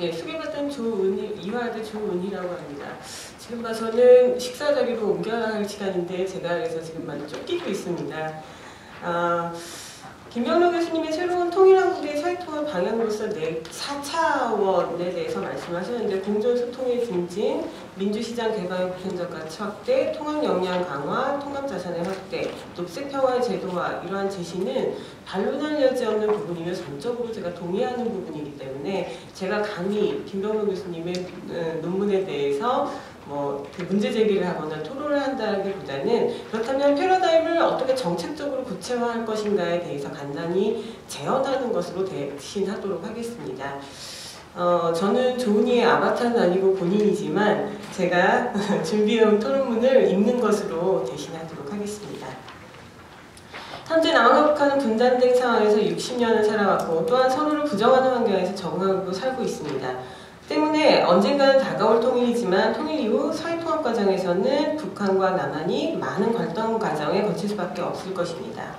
예, 소개받은 조은희, 이화대 조은희라고 합니다. 지금 봐서는 식사 자리로 옮겨야 할 시간인데 제가 그래서 지금 많이 쫓기고 있습니다. 아, 김병로 교수님의 새로운 통일한국의 사회통합 방향으로서 네 4차원에 대해서 말씀하셨는데 공존소통의 증진, 민주시장 개발의 보편적 가치 확대, 통합 역량 강화, 통합 자산의 확대, 녹색 평화의 제도화 이러한 제시는 반론할 여지 없는 부분이며 전적으로 제가 동의하는 부분이기 때문에 제가 감히 김병로 교수님의 어, 논문에 대해서 뭐그 문제 제기를 하거나 토론을 한다기보다는 그렇다면 패러다임을 어떻게 정책적으로 구체화할 것인가에 대해서 간단히 재현하는 것으로 대신하도록 하겠습니다. 어, 저는 조은이의 아바타는 아니고 본인이지만 제가 준비해온 토론문을 읽는 것으로 대신하도록 하겠습니다. 현재 남한과 북한은 분단된 상황에서 60년을 살아왔고 또한 서로를 부정하는 환경에서 적응하고 살고 있습니다. 때문에 언젠가는 다가올 통일이지만 통일 이후 사회통합 과정에서는 북한과 남한이 많은 갈등 과정에 거칠 수밖에 없을 것입니다.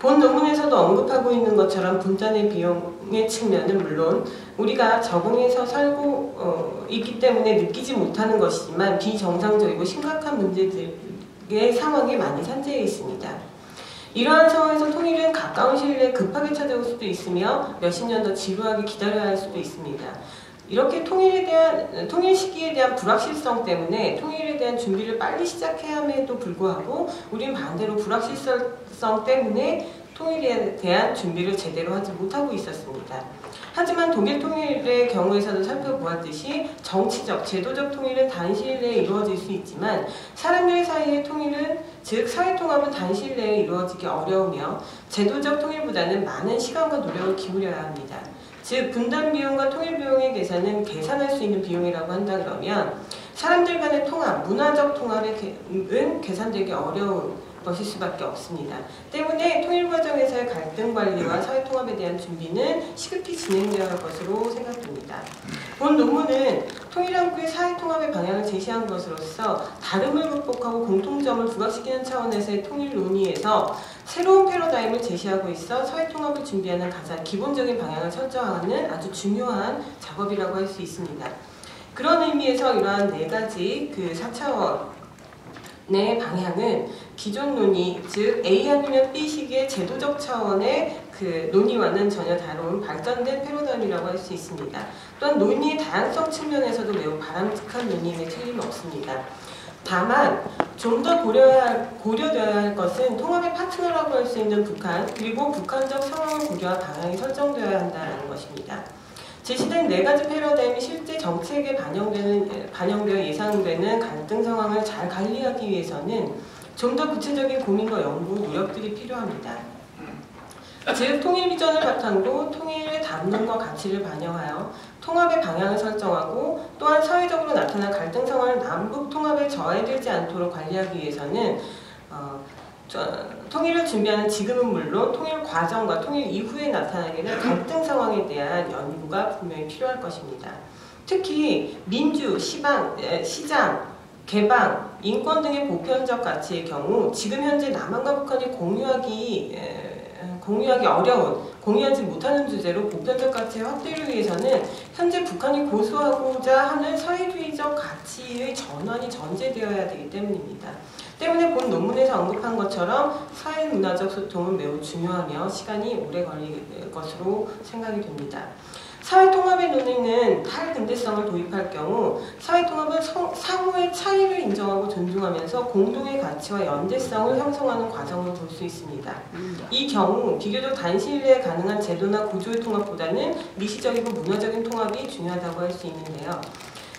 본 논문에서도 언급하고 있는 것처럼 분단의 비용의 측면은 물론 우리가 적응해서 살고 어, 있기 때문에 느끼지 못하는 것이지만 비정상적이고 심각한 문제들의 상황이 많이 산재해 있습니다. 이러한 상황에서 통일은 가까운 시일 내에 급하게 찾아올 수도 있으며 몇십 년 더 지루하게 기다려야 할 수도 있습니다. 이렇게 통일에 대한 통일 시기에 대한 불확실성 때문에 통일에 대한 준비를 빨리 시작해야 함에도 불구하고 우린 반대로 불확실성 때문에 통일에 대한 준비를 제대로 하지 못하고 있었습니다. 하지만 독일 통일의 경우에서도 살펴보았듯이 정치적, 제도적 통일은 단시일 내에 이루어질 수 있지만 사람들 사이의 통일은 즉 사회통합은 단시일 내에 이루어지기 어려우며 제도적 통일보다는 많은 시간과 노력을 기울여야 합니다. 즉 분단 비용과 통일 비용의 계산은 계산할 수 있는 비용이라고 한다 그러면 사람들 간의 통합, 문화적 통합은 계산되기 어려운 것일 수밖에 없습니다. 때문에 통일 과정에서의 갈등 관리와 사회 통합에 대한 준비는 시급히 진행되어야 할 것으로 생각됩니다. 본 논문은 통일한국의 사회 통합의 방향을 제시한 것으로서 다름을 극복하고 공통점을 부각시키는 차원에서의 통일 논의에서 새로운 패러다임을 제시하고 있어 사회 통합을 준비하는 가장 기본적인 방향을 설정하는 아주 중요한 작업이라고 할 수 있습니다. 그런 의미에서 이러한 네 가지 그 4차원 의 방향은 기존 논의, 즉 A 아니면 B 식의 제도적 차원의 그 논의와는 전혀 다른 발전된 패러다임이라고 할 수 있습니다. 또한 논의의 다양성 측면에서도 매우 바람직한 논의임에 틀림없습니다. 다만 좀 더 고려해야, 고려되어야 할 것은 통합의 파트너라고 할 수 있는 북한 그리고 북한적 상황을 고려한 방향이 설정되어야 한다는 것입니다. 제시된 네 가지 패러다임이 실제 정책에 반영되는, 반영되어 예상되는 갈등 상황을 잘 관리하기 위해서는 좀 더 구체적인 고민과 연구, 노력들이 필요합니다. 즉 통일 비전을 바탕으로 통일의 담론과 가치를 반영하여 통합의 방향을 설정하고 또한 사회적으로 나타난 갈등 상황을 남북 통합에 저해되지 않도록 관리하기 위해서는 통일을 준비하는 지금은 물론 통일 과정과 통일 이후에 나타나게는 갈등 상황에 대한 연구가 분명히 필요할 것입니다. 특히 민주, 시방, 시장, 개방, 인권 등의 보편적 가치의 경우 지금 현재 남한과 북한이 공유하기 공유하기 어려운, 공유하지 못하는 주제로 보편적 가치의 확대를 위해서는 현재 북한이 고수하고자 하는 사회주의적 가치의 전환이 전제되어야 되기 때문입니다. 때문에 본 논문에서 언급한 것처럼 사회문화적 소통은 매우 중요하며 시간이 오래 걸릴 것으로 생각이 됩니다. 사회통합의 논의는 탈근대성을 도입할 경우 사회통합은 상호의 차이를 인정하고 존중하면서 공동의 가치와 연대성을 형성하는 과정을 볼 수 있습니다. 이 경우 비교적 단시일 내에 가능한 제도나 구조의 통합보다는 미시적이고 문화적인 통합이 중요하다고 할 수 있는데요.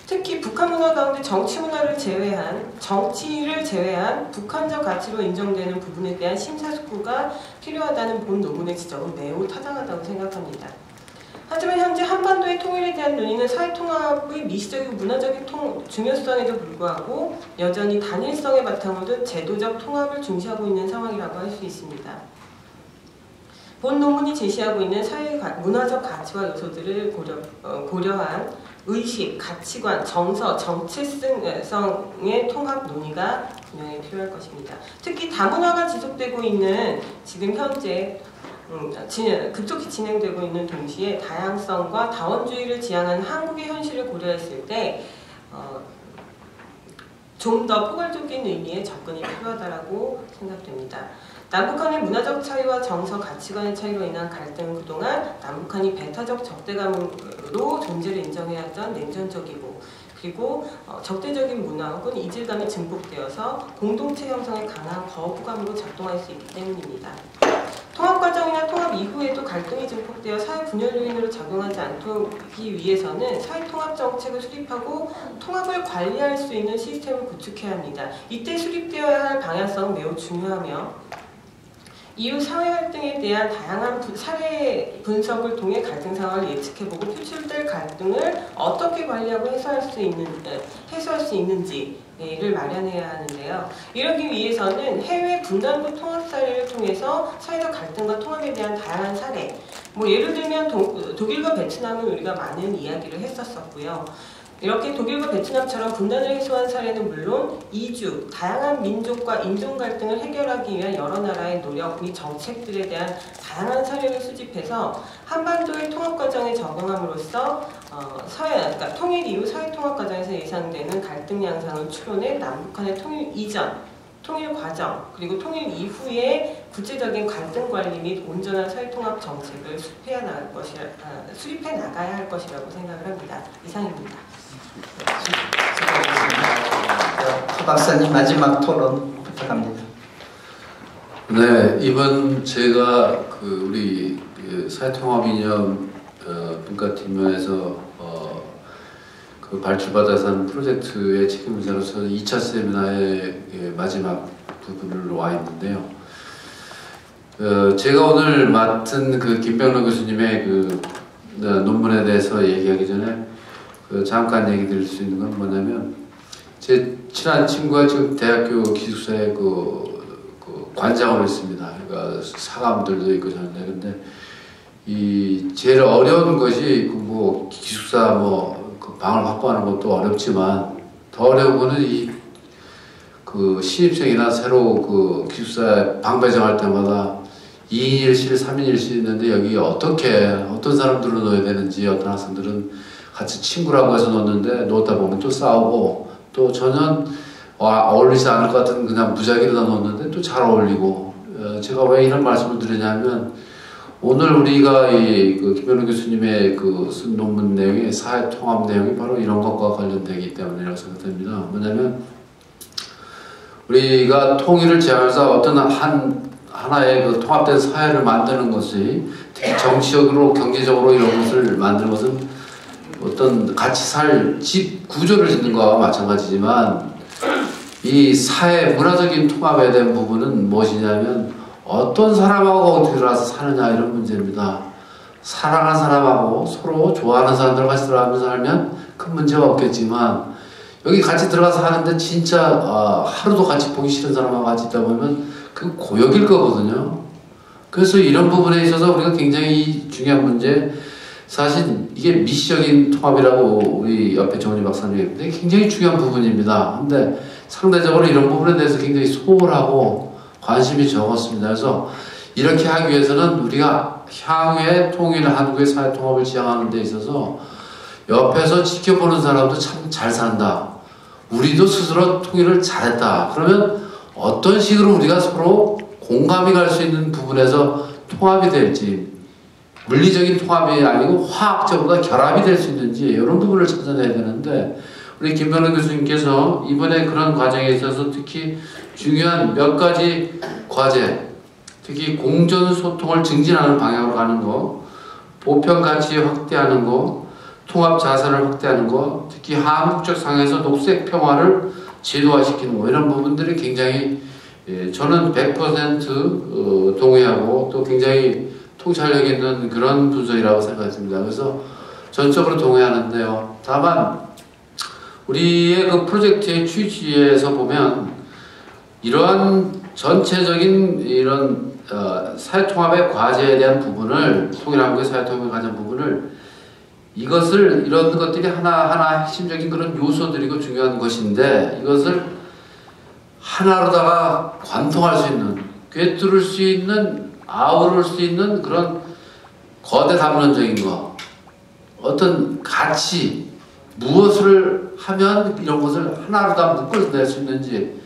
특히 북한 문화 가운데 정치 문화를 제외한 정치를 제외한 북한적 가치로 인정되는 부분에 대한 심사숙고가 필요하다는 본 논문의 지적은 매우 타당하다고 생각합니다. 하지만 현재 한반도의 통일에 대한 논의는 사회통합의 미시적이고 문화적인 통, 중요성에도 불구하고 여전히 단일성의 바탕으로 둔 제도적 통합을 중시하고 있는 상황이라고 할 수 있습니다. 본 논문이 제시하고 있는 사회 문화적 가치와 요소들을 고려, 어, 고려한 의식, 가치관, 정서, 정체성의 통합 논의가 분명히 필요할 것입니다. 특히 다문화가 지속되고 있는 지금 현재 음, 진, 급속히 진행되고 있는 동시에 다양성과 다원주의를 지향하는 한국의 현실을 고려했을 때 어, 좀더 포괄적인 의미의 접근이 필요하다고 생각됩니다. 남북한의 문화적 차이와 정서 가치관의 차이로 인한 갈등은 그동안 남북한이 배타적 적대감으로 존재를 인정해야 했던 냉전적이고 그리고 어, 적대적인 문화 혹은 이질감이 증폭되어서 공동체 형성에 강한 거부감으로 작동할 수 있기 때문입니다. 통합 과정이나 통합 이후에도 갈등이 증폭되어 사회 분열 요인으로 작용하지 않기 위해서는 사회 통합 정책을 수립하고 통합을 관리할 수 있는 시스템을 구축해야 합니다. 이때 수립되어야 할 방향성은 매우 중요하며 이후 사회 활동에 대한 다양한 사례 분석을 통해 갈등 상황을 예측해보고 표출될 갈등을 어떻게 관리하고 해소할 수 있는 해소할 수 있는지를 마련해야 하는데요. 이러기 위해서는 해외 분단부 통합 사례를 통해서 사회적 갈등과 통합에 대한 다양한 사례, 뭐 예를 들면 도, 독일과 베트남은 우리가 많은 이야기를 했었었고요. 이렇게 독일과 베트남처럼 분단을 해소한 사례는 물론 이주, 다양한 민족과 인종 갈등을 해결하기 위한 여러 나라의 노력 및 정책들에 대한 다양한 사례를 수집해서 한반도의 통합 과정에 적용함으로써 어, 사회, 그러니까 통일 이후 사회 통합 과정에서 예상되는 갈등 양상을 추론해 남북한의 통일 이전, 통일 과정, 그리고 통일 이후의 구체적인 갈등 관리 및 온전한 사회 통합 정책을 수립해 나갈 것이 아, 수립해 나가야 할 것이라고 생각을 합니다. 이상입니다. 박 박사님 마지막 토론 부탁합니다. 네, 이번 제가 그 우리 그 사회통합 이념 어, 분과팀에서 어, 그한 프로젝트의 책임자로서 2차 세미나의 예, 마지막 부분을 와 있는데요. 어, 제가 오늘 맡은 그 김병로 교수님의 그 어, 논문에 대해서 얘기하기 전에 그 잠깐 얘기 드릴 수 있는 건 뭐냐면 제 친한 친구가 지금 대학교 기숙사에 그, 그 관장으로 있습니다. 그러니까 사감들도 있고 저런데 근데 이 제일 어려운 것이 그 뭐 기숙사 뭐그 방을 확보하는 것도 어렵지만 더 어려운 거는 이 그 신입생이나 새로 그 기숙사 방 배정할 때마다 2인 1실, 3인 1실 있는데 여기 어떻게 어떤 사람들로 넣어야 되는지 어떤 학생들은 같이 친구라고 해서 놓는데 놓다 보면 또 싸우고 또 전혀 어울리지 않을 것 같은 그냥 무작위로 놓는데 또 잘 어울리고 어, 제가 왜 이런 말씀을 드리냐면 오늘 우리가 이그 김현우 교수님의 그 쓴 논문 내용이 사회 통합 내용이 바로 이런 것과 관련되기 때문이라고 생각됩니다. 뭐냐면 우리가 통일을 제하면서 어떤 한 하나의 그 통합된 사회를 만드는 것이 특히 정치적으로 경제적으로 이런 것을 만드는 것은 어떤 같이 살 집 구조를 짓는 거와 마찬가지지만 이 사회 문화적인 통합에 대한 부분은 무엇이냐면 어떤 사람하고 들어가서 사느냐 이런 문제입니다. 사랑하는 사람하고 서로 좋아하는 사람들 같이 들어가면서 살면 큰 문제가 없겠지만 여기 같이 들어가서 하는데 진짜 어, 하루도 같이 보기 싫은 사람하고 같이 있다 보면 그 고역일 거거든요. 그래서 이런 부분에 있어서 우리가 굉장히 중요한 문제 사실 이게 미시적인 통합이라고 우리 옆에 정은희 박사님 굉장히 중요한 부분입니다. 근데 상대적으로 이런 부분에 대해서 굉장히 소홀하고 관심이 적었습니다. 그래서 이렇게 하기 위해서는 우리가 향후에 통일 한국의 사회 통합을 지향하는 데 있어서 옆에서 지켜보는 사람도 참 잘 산다. 우리도 스스로 통일을 잘했다. 그러면 어떤 식으로 우리가 서로 공감이 갈 수 있는 부분에서 통합이 될지 물리적인 통합이 아니고 화학적으로 결합이 될 수 있는지 이런 부분을 찾아내야 되는데 우리 김병래 교수님께서 이번에 그런 과정에 있어서 특히 중요한 몇 가지 과제 특히 공전 소통을 증진하는 방향으로 가는 거 보편 가치 확대하는 거 통합 자산을 확대하는 거 특히 한국적 상에서 녹색 평화를 제도화시키는 거 이런 부분들이 굉장히 예, 저는 100% 어, 동의하고 또 굉장히 통찰력 있는 그런 분석이라고 생각했습니다. 그래서 전적으로 동의하는데요. 다만 우리의 그 프로젝트의 취지에서 보면 이러한 전체적인 이런 어, 사회통합의 과제에 대한 부분을 통일한국의 사회통합에 관한 부분을 이것을 이런 것들이 하나하나 핵심적인 그런 요소들이고 중요한 것인데 이것을 하나로다가 관통할 수 있는 꿰뚫을 수 있는 아우를 수 있는 그런 거대 담론적인 거, 어떤 가치, 무엇을 하면 이런 것을 하나로 다 묶어낼 수 있는지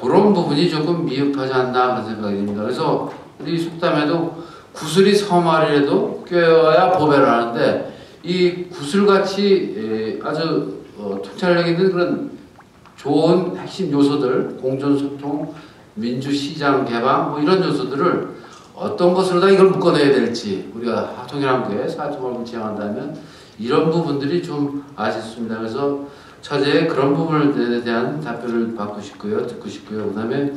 그런 부분이 조금 미흡하지 않나 그런 생각이 듭니다. 그래서 우리 속담에도 구슬이 서말이라도 꿰어야 보배라는데 이 구슬같이 에, 아주 어, 통찰력 있는 그런 좋은 핵심 요소들, 공존소통, 민주시장 개방 뭐 이런 요소들을 어떤 것으로 다 이걸 묶어내야 될지 우리가 통일한국에 사회통합을 지향한다면 이런 부분들이 좀 아쉽습니다. 그래서 차제에 그런 부분에 대한 답변을 받고 싶고요, 듣고 싶고요. 그 다음에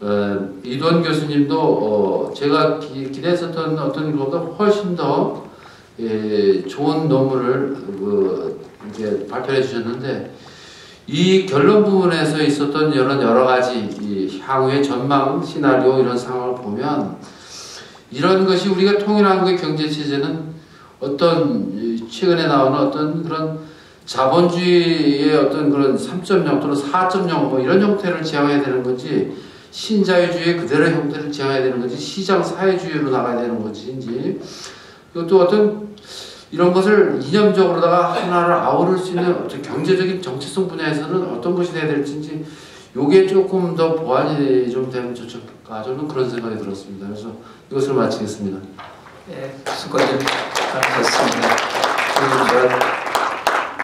어, 이돈 교수님도 어, 제가 기, 기대했었던 어떤 것보다 훨씬 더 예, 좋은 논문을 그, 이제 발표해 주셨는데 이 결론 부분에서 있었던 여러 여러 가지 이 향후의 전망 시나리오 이런 상황을 보면 이런 것이 우리가 통일한국의 경제 체제는 어떤 이 최근에 나오는 어떤 그런 자본주의의 어떤 그런 3.0 또는 4.0뭐 이런 형태를 지향해야 되는 건지 신자유주의 그대로의 형태를 지향해야 되는 건지 시장 사회주의로 나가야 되는 건지 이것도 어떤 이런 것을 이념적으로다가 하나를 아우를 수 있는 경제적인 정체성 분야에서는 어떤 것이 돼야 될지 요게 조금 더 보완이 좀 되면 좋을까 저는 그런 생각이 들었습니다. 그래서 이것을 마치겠습니다. 예, 수고들 많으셨습니다. 그, 저,